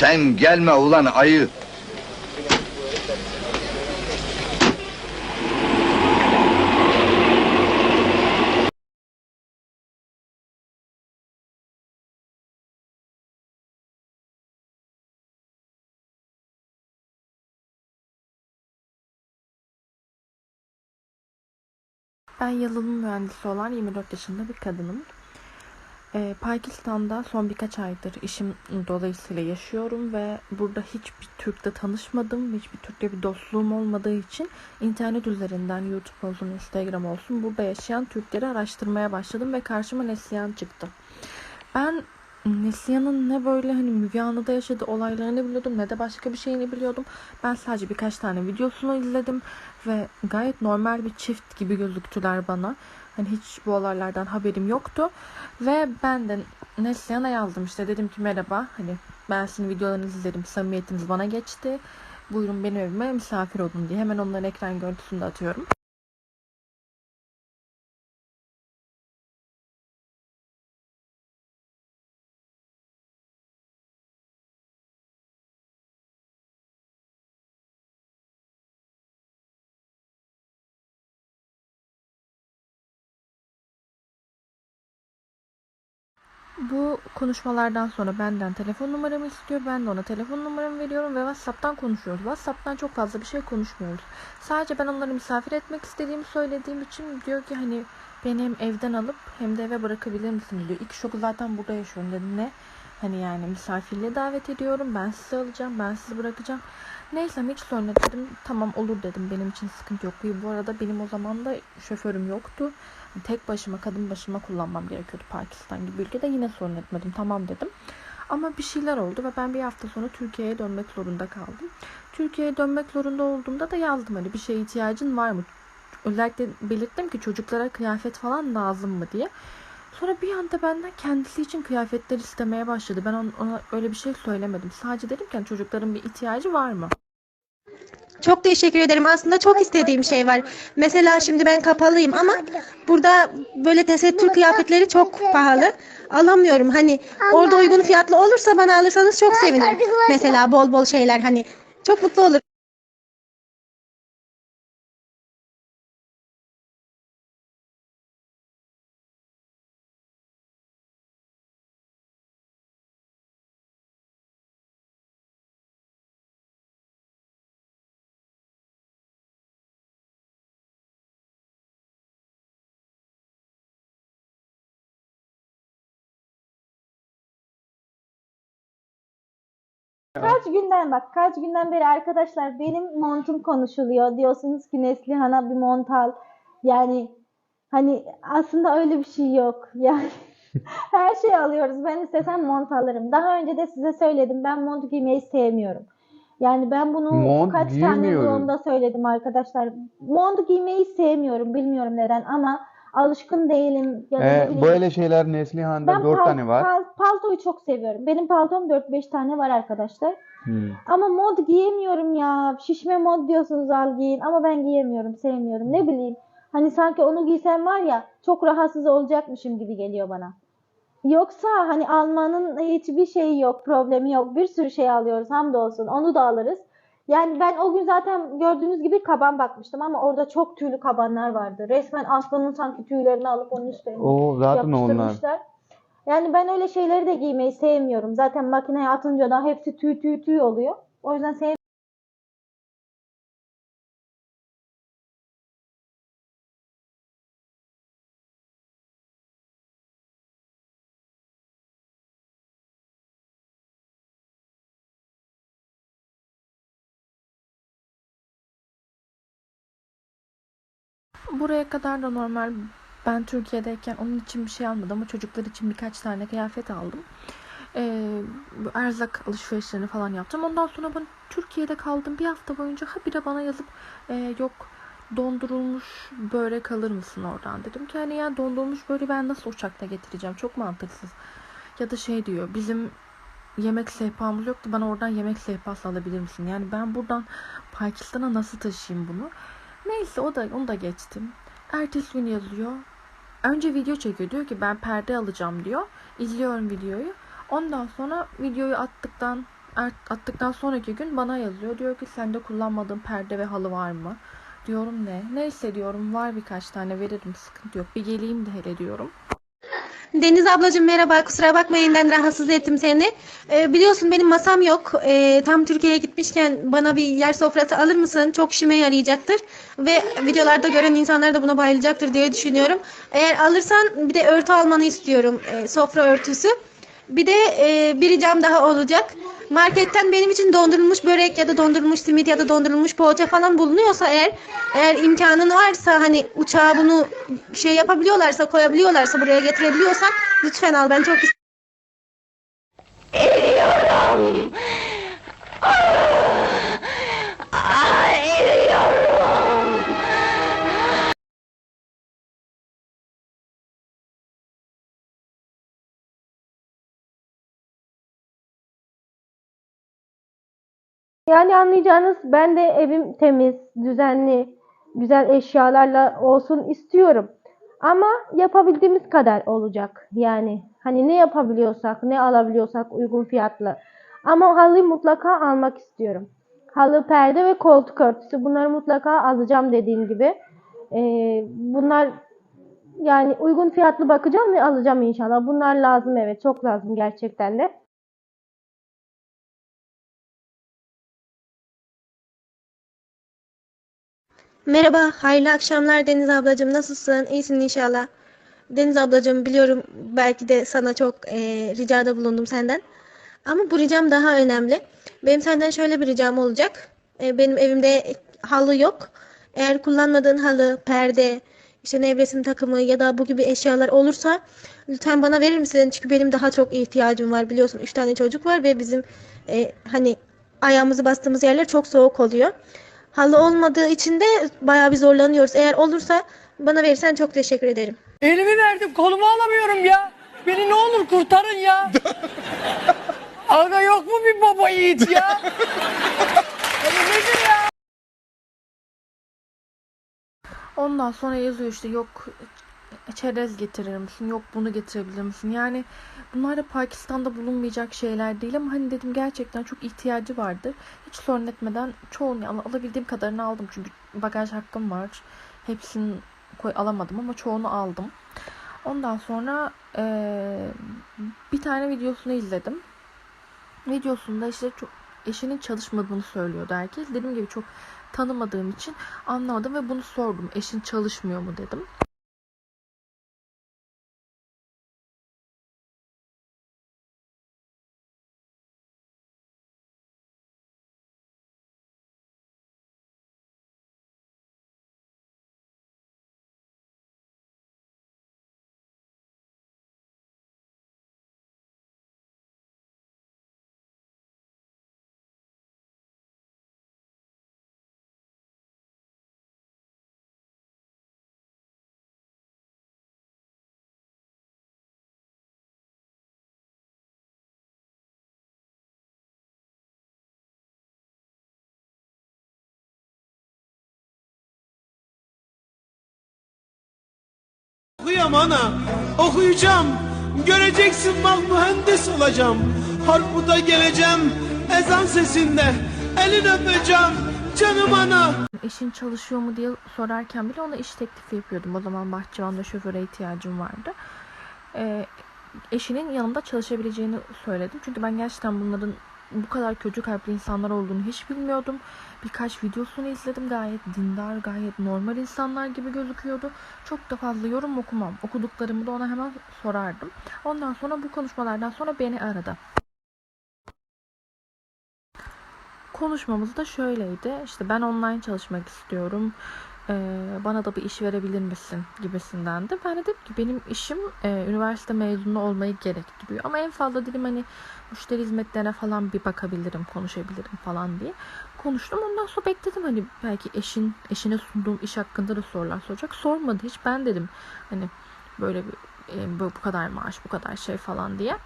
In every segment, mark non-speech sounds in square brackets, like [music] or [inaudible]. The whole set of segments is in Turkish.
Sen gelme ulan ayı. Ben yazılım mühendisi olan 24 yaşında bir kadınım. Ee, Pakistan'da son birkaç aydır işim dolayısıyla yaşıyorum ve burada hiçbir Türk'le tanışmadım. Hiçbir Türk'le bir dostluğum olmadığı için internet üzerinden YouTube olsun, Instagram olsun burada yaşayan Türkleri araştırmaya başladım ve karşıma Neslihan çıktı. Ben Neslihan'ın ne böyle hani Müge Anlı'da yaşadığı olaylarını biliyordum ne de başka bir şeyini biliyordum. Ben sadece birkaç tane videosunu izledim ve gayet normal bir çift gibi gözüktüler bana. Hani hiç bu olaylardan haberim yoktu. Ve ben de Neslihan'a yazdım işte dedim ki merhaba hani ben sizin videolarınızı izledim samimiyetiniz bana geçti. Buyurun benim evime misafir olun diye hemen onların ekran görüntüsünü de atıyorum. Bu konuşmalardan sonra benden telefon numaramı istiyor. Ben de ona telefon numaramı veriyorum ve WhatsApp'tan konuşuyoruz. WhatsApp'tan çok fazla bir şey konuşmuyoruz. Sadece ben onları misafir etmek istediğimi söylediğim için diyor ki hani beni hem evden alıp hem de eve bırakabilir misin diyor. İlk şoku zaten burada yaşıyorum dedim ne? Hani yani misafirliğe davet ediyorum. Ben sizi alacağım. Ben sizi bırakacağım. Neyse hiç yok dedim. Tamam olur dedim. Benim için sıkıntı yok. Bu arada benim o zaman da şoförüm yoktu. Tek başıma kadın başıma kullanmam gerekiyordu Pakistan gibi ülkede. Yine sorun etmedim. Tamam dedim. Ama bir şeyler oldu ve ben bir hafta sonra Türkiye'ye dönmek zorunda kaldım. Türkiye'ye dönmek zorunda olduğumda da yazdım hani bir şeye ihtiyacın var mı? Özellikle belirttim ki çocuklara kıyafet falan lazım mı diye. Sonra bir anda benden kendisi için kıyafetler istemeye başladı. Ben ona, öyle bir şey söylemedim. Sadece dedim ki çocukların bir ihtiyacı var mı? Çok teşekkür ederim. Aslında çok istediğim şey var. Mesela şimdi ben kapalıyım ama burada böyle tesettür kıyafetleri çok pahalı. Alamıyorum. Hani orada uygun fiyatlı olursa bana alırsanız çok sevinirim. Mesela bol bol şeyler hani çok mutlu olurum. Kaç günden bak kaç günden beri arkadaşlar benim montum konuşuluyor. Diyorsunuz ki Neslihan'a bir mont al. Yani hani aslında öyle bir şey yok. [laughs] Yani her şeyi alıyoruz. Ben istesem mont alırım. Daha önce de size söyledim. Ben mont giymeyi sevmiyorum. Yani ben bunu Mont kaç tane videomda söyledim arkadaşlar. Mont giymeyi sevmiyorum. Bilmiyorum neden ama alışkın değilim. Ya da ne Ee, bileyim. böyle şeyler Neslihan'da Ben 4 pal- tane var. pal- paltoyu çok seviyorum. Benim paltom 4-5 tane var arkadaşlar. Hmm. Ama mod giyemiyorum ya. Şişme mod diyorsunuz al giyin ama ben giyemiyorum, sevmiyorum. Ne bileyim. Hani sanki onu giysem var ya çok rahatsız olacakmışım gibi geliyor bana. Yoksa hani almanın hiçbir şeyi yok, problemi yok. Bir sürü şey alıyoruz hamdolsun. Onu da alırız. Yani ben o gün zaten gördüğünüz gibi kaban bakmıştım ama orada çok tüylü kabanlar vardı. Resmen aslanın sanki tüylerini alıp onun üstüne O zaten onlar. Yani ben öyle şeyleri de giymeyi sevmiyorum. Zaten makineye atınca da hepsi tüy tüy tüy oluyor. O yüzden sev Buraya kadar da normal ben Türkiye'deyken onun için bir şey almadım ama çocuklar için birkaç tane kıyafet aldım. Ee, erzak alışverişlerini falan yaptım. Ondan sonra ben Türkiye'de kaldım bir hafta boyunca habire bana yazıp e, yok dondurulmuş börek alır mısın oradan dedim ki hani ya dondurulmuş böreği ben nasıl uçakta getireceğim çok mantıksız. Ya da şey diyor bizim yemek sehpamız yoktu bana oradan yemek sehpası alabilir misin? Yani ben buradan Pakistan'a nasıl taşıyayım bunu? Neyse o da onu da geçtim. Ertesi gün yazıyor. Önce video çekiyor. Diyor ki ben perde alacağım diyor. İzliyorum videoyu. Ondan sonra videoyu attıktan at- attıktan sonraki gün bana yazıyor. Diyor ki sende kullanmadığın perde ve halı var mı? Diyorum ne? Neyse diyorum var birkaç tane veririm sıkıntı yok. Bir geleyim de hele diyorum. Deniz ablacığım merhaba kusura bakma yeniden rahatsız ettim seni. Ee, biliyorsun benim masam yok. Ee, tam Türkiye'ye gitmişken bana bir yer sofrası alır mısın? Çok işime yarayacaktır. Ve videolarda gören insanlar da buna bayılacaktır diye düşünüyorum. Eğer alırsan bir de örtü almanı istiyorum. Ee, sofra örtüsü. Bir de e, bir ricam daha olacak. Marketten benim için dondurulmuş börek ya da dondurulmuş simit ya da dondurulmuş poğaça falan bulunuyorsa eğer eğer imkanın varsa hani uçağa bunu şey yapabiliyorlarsa koyabiliyorlarsa buraya getirebiliyorsan lütfen al ben çok ist- Yani anlayacağınız ben de evim temiz, düzenli, güzel eşyalarla olsun istiyorum. Ama yapabildiğimiz kadar olacak. Yani hani ne yapabiliyorsak, ne alabiliyorsak uygun fiyatlı. Ama halıyı mutlaka almak istiyorum. Halı, perde ve koltuk örtüsü bunları mutlaka alacağım dediğim gibi. Ee, bunlar yani uygun fiyatlı bakacağım ve alacağım inşallah. Bunlar lazım evet çok lazım gerçekten de. Merhaba, hayırlı akşamlar Deniz ablacığım. Nasılsın? İyisin inşallah. Deniz ablacığım biliyorum belki de sana çok eee, ricada bulundum senden. Ama bu ricam daha önemli. Benim senden şöyle bir ricam olacak. Eee, benim evimde halı yok. Eğer kullanmadığın halı, perde, işte nevresim takımı ya da bu gibi eşyalar olursa lütfen bana verir misin? Çünkü benim daha çok ihtiyacım var. Biliyorsun üç tane çocuk var ve bizim eee, hani ayağımızı bastığımız yerler çok soğuk oluyor. Halı olmadığı için de bayağı bir zorlanıyoruz. Eğer olursa bana verirsen çok teşekkür ederim. Elimi verdim kolumu alamıyorum ya. Beni ne olur kurtarın ya. [laughs] Aga yok mu bir baba yiğit ya? Bu nedir ya? Ondan sonra yazıyor işte yok çerez getirir misin? Yok bunu getirebilir misin? Yani bunlar da Pakistan'da bulunmayacak şeyler değil ama hani dedim gerçekten çok ihtiyacı vardı. Hiç sorun etmeden çoğunu al- alabildiğim kadarını aldım çünkü bagaj hakkım var. Hepsini koy alamadım ama çoğunu aldım. Ondan sonra eee, bir tane videosunu izledim. Videosunda işte çok eşinin çalışmadığını söylüyordu herkes. Dediğim gibi çok tanımadığım için anlamadım ve bunu sordum. Eşin çalışmıyor mu dedim. Okuyam ana, okuyacağım. Göreceksin bak mühendis olacağım. Harpuda geleceğim, ezan sesinde. Elin öpeceğim, canım ana. Eşin çalışıyor mu diye sorarken bile ona iş teklifi yapıyordum. O zaman bahçıvanda şoföre ihtiyacım vardı. Ee, eşinin yanımda çalışabileceğini söyledim. Çünkü ben gerçekten bunların bu kadar kötü kalpli insanlar olduğunu hiç bilmiyordum. Birkaç videosunu izledim. Gayet dindar, gayet normal insanlar gibi gözüküyordu. Çok da fazla yorum okumam. Okuduklarımı da ona hemen sorardım. Ondan sonra bu konuşmalardan sonra beni aradı. Konuşmamız da şöyleydi. İşte ben online çalışmak istiyorum. Ee, bana da bir iş verebilir misin gibisinden de. Ben de dedim ki benim işim e, üniversite mezunu olmayı gerektiriyor. Ama en fazla dedim hani müşteri hizmetlerine falan bir bakabilirim, konuşabilirim falan diye. Konuştum. Ondan sonra bekledim hani belki eşin eşine sunduğum iş hakkında da sorular soracak. Sormadı hiç. Ben dedim hani böyle bir e, bu bu kadar maaş, bu kadar şey falan diye.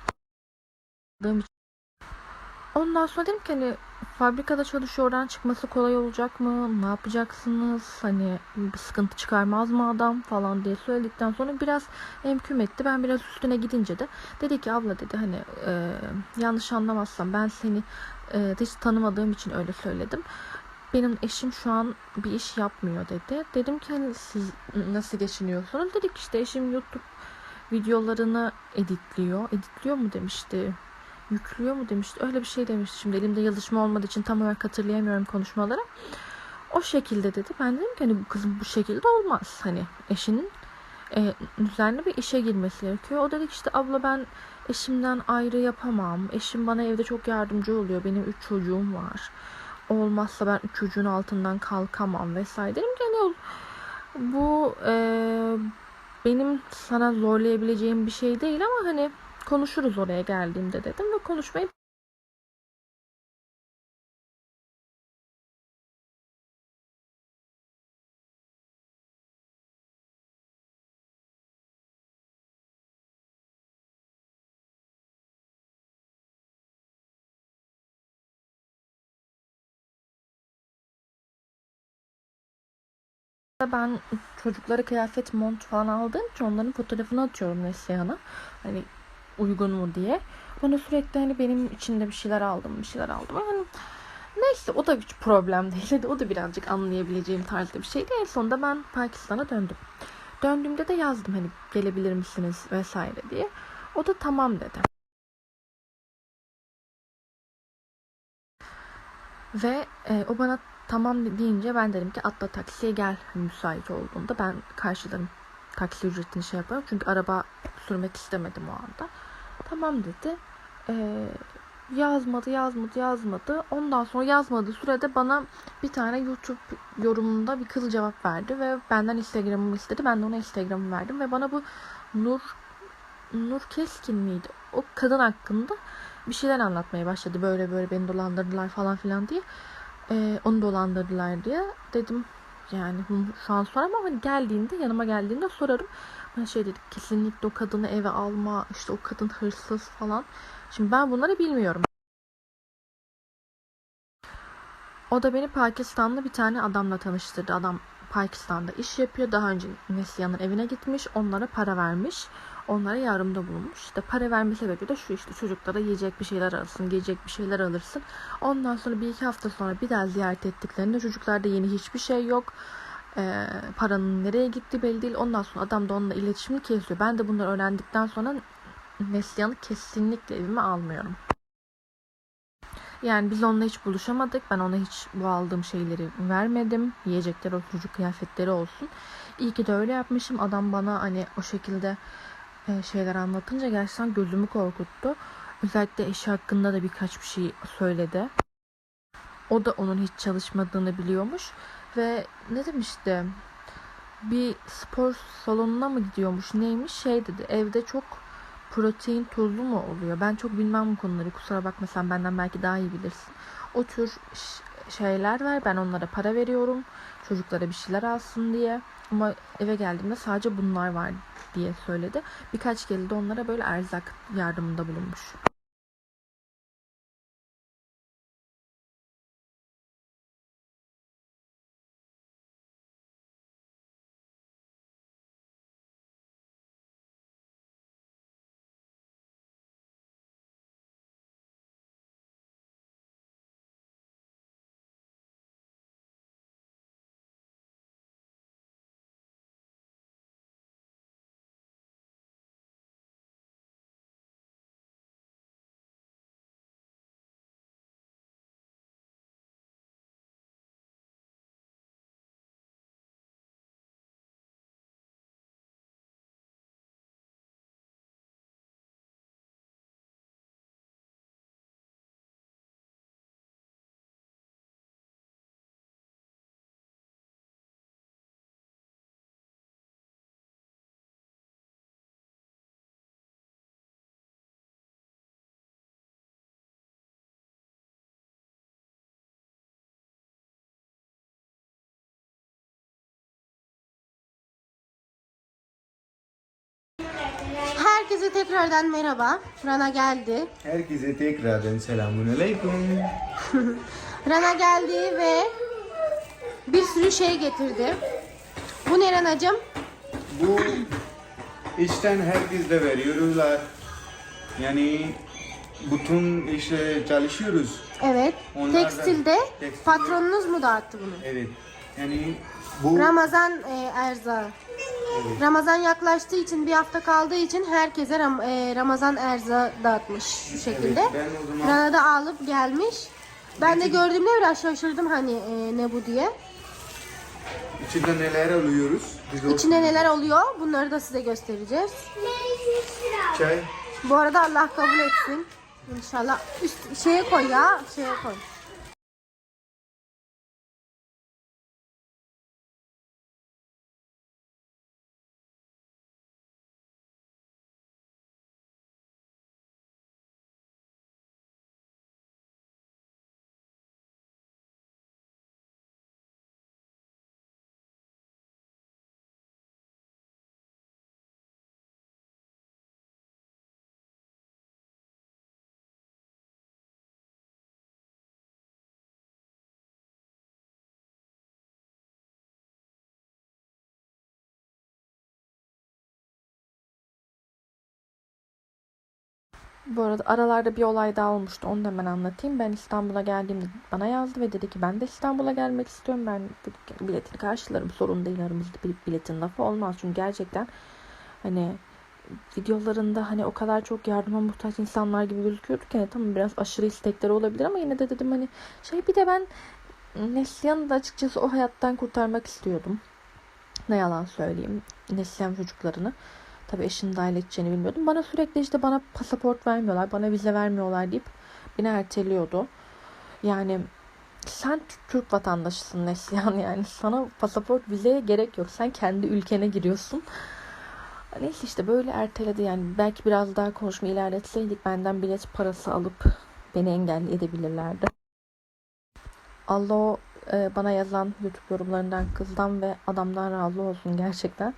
Ondan sonra dedim ki hani fabrikada çalışıyor oradan çıkması kolay olacak mı? Ne yapacaksınız? Hani bir sıkıntı çıkarmaz mı adam falan diye söyledikten sonra biraz emküm etti. Ben biraz üstüne gidince de dedi ki abla dedi hani e, yanlış anlamazsam ben seni e, hiç tanımadığım için öyle söyledim. Benim eşim şu an bir iş yapmıyor dedi. Dedim ki hani siz nasıl geçiniyorsunuz? Dedik işte eşim YouTube videolarını editliyor. Editliyor mu demişti. Yüklüyor mu demişti. Öyle bir şey demişti. Şimdi elimde yazışma olmadığı için tam olarak hatırlayamıyorum konuşmaları. O şekilde dedi. Ben dedim ki hani bu kızın bu şekilde olmaz. Hani eşinin e, düzenli bir işe girmesi gerekiyor. O dedi ki işte abla ben eşimden ayrı yapamam. Eşim bana evde çok yardımcı oluyor. Benim üç çocuğum var. Olmazsa ben üç çocuğun altından kalkamam vesaire. Dedim ki hani bu e, benim sana zorlayabileceğim bir şey değil ama hani konuşuruz oraya geldiğimde dedim ve konuşmayı ben çocuklara kıyafet mont falan aldığım için onların fotoğrafını atıyorum Neslihan'a. Hani uygun mu diye. Bana sürekli hani benim için de bir şeyler aldım, bir şeyler aldım. Yani neyse o da hiç problem değil. O da birazcık anlayabileceğim tarzda bir şeydi. En sonunda ben Pakistan'a döndüm. Döndüğümde de yazdım hani gelebilir misiniz vesaire diye. O da tamam dedi. Ve e, o bana tamam deyince ben dedim ki atla taksiye gel hani müsait olduğunda ben karşılarım taksi ücretini şey yaparım çünkü araba sürmek istemedim o anda. Tamam dedi. Ee, yazmadı yazmadı yazmadı. Ondan sonra yazmadığı sürede bana bir tane YouTube yorumunda bir kız cevap verdi ve benden Instagram'ımı istedi. Ben de ona Instagram'ımı verdim ve bana bu Nur Nur Keskin miydi? O kadın hakkında bir şeyler anlatmaya başladı. Böyle böyle beni dolandırdılar falan filan diye. Ee, onu dolandırdılar diye. Dedim yani şu an soramam ama geldiğinde yanıma geldiğinde sorarım. Şey dedik kesinlikle o kadını eve alma işte o kadın hırsız falan. Şimdi ben bunları bilmiyorum. O da beni Pakistanlı bir tane adamla tanıştırdı. Adam Pakistan'da iş yapıyor. Daha önce Neslihan'ın evine gitmiş. Onlara para vermiş. Onlara yardımda bulunmuş. İşte para verme sebebi de şu işte çocuklara yiyecek bir şeyler alırsın, giyecek bir şeyler alırsın. Ondan sonra bir iki hafta sonra bir daha ziyaret ettiklerinde çocuklarda yeni hiçbir şey yok. Ee, paranın nereye gitti belli değil. Ondan sonra adam da onunla iletişimini kesiyor. Ben de bunları öğrendikten sonra Neslihan'ı kesinlikle evime almıyorum. Yani biz onunla hiç buluşamadık. Ben ona hiç bu aldığım şeyleri vermedim. Yiyecekler çocuk kıyafetleri olsun. İyi ki de öyle yapmışım. Adam bana hani o şekilde e, şeyler anlatınca gerçekten gözümü korkuttu. Özellikle eşi hakkında da birkaç bir şey söyledi. O da onun hiç çalışmadığını biliyormuş. Ve ne demişti? Bir spor salonuna mı gidiyormuş neymiş şey dedi. Evde çok protein tozlu mu oluyor? Ben çok bilmem bu konuları. Kusura bakma sen benden belki daha iyi bilirsin. O tür şeyler var. Ben onlara para veriyorum. Çocuklara bir şeyler alsın diye. Ama eve geldiğimde sadece bunlar var diye söyledi. Birkaç kere de onlara böyle erzak yardımında bulunmuş. Herkese tekrardan merhaba. Rana geldi. Herkese tekrardan selamun aleyküm. [laughs] Rana geldi ve bir sürü şey getirdi. Bu ne Ranacığım? Bu işten herkes de veriyorlar. Yani bütün işte çalışıyoruz. Evet. Onlardan- Tekstilde Tekstilde- patronunuz mu dağıttı bunu? Evet. Yani bu Ramazan e, erzağı. Ramazan yaklaştığı için bir hafta kaldığı için herkese Ram- e, Ramazan erzağı dağıtmış şu şekilde. Evet, ben o zaman- Rana da alıp gelmiş. Ben de gördüğümde biraz şaşırdım hani e, ne bu diye. içinde neler alıyoruz? Biz İçinde neler oluyor bunları da size göstereceğiz. Çay. Bu arada Allah kabul etsin. İnşallah üst şeye koy ya şeye koy. Bu arada aralarda bir olay daha olmuştu. Onu da hemen anlatayım. Ben İstanbul'a geldiğimde bana yazdı ve dedi ki ben de İstanbul'a gelmek istiyorum. Ben biletini karşılarım. Sorun değil aramızda biletin lafı olmaz. Çünkü gerçekten hani videolarında hani o kadar çok yardıma muhtaç insanlar gibi gözüküyordu ki hani tamam biraz aşırı istekleri olabilir ama yine de dedim hani şey bir de ben Neslihan'ı da açıkçası o hayattan kurtarmak istiyordum. Ne yalan söyleyeyim. Neslihan çocuklarını. Tabii eşinin dahil edeceğini bilmiyordum. Bana sürekli işte bana pasaport vermiyorlar, bana vize vermiyorlar deyip beni erteliyordu. Yani sen Türk vatandaşısın Neslihan yani sana pasaport vizeye gerek yok. Sen kendi ülkene giriyorsun. Neyse işte böyle erteledi yani. Belki biraz daha konuşma ilerletseydik benden bilet parası alıp beni engelli edebilirlerdi. Allah e, bana yazan YouTube yorumlarından kızdan ve adamdan razı olsun gerçekten.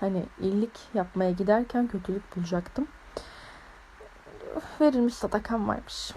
Hani iyilik yapmaya giderken kötülük bulacaktım. Verilmiş sadakam varmış.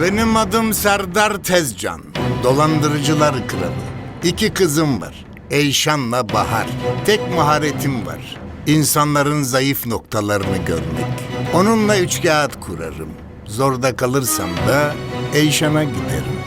Benim adım Serdar Tezcan. Dolandırıcılar kralı. İki kızım var. Eyşan'la Bahar. Tek maharetim var. İnsanların zayıf noktalarını görmek. Onunla üç kağıt kurarım. Zorda kalırsam da Eyşan'a giderim.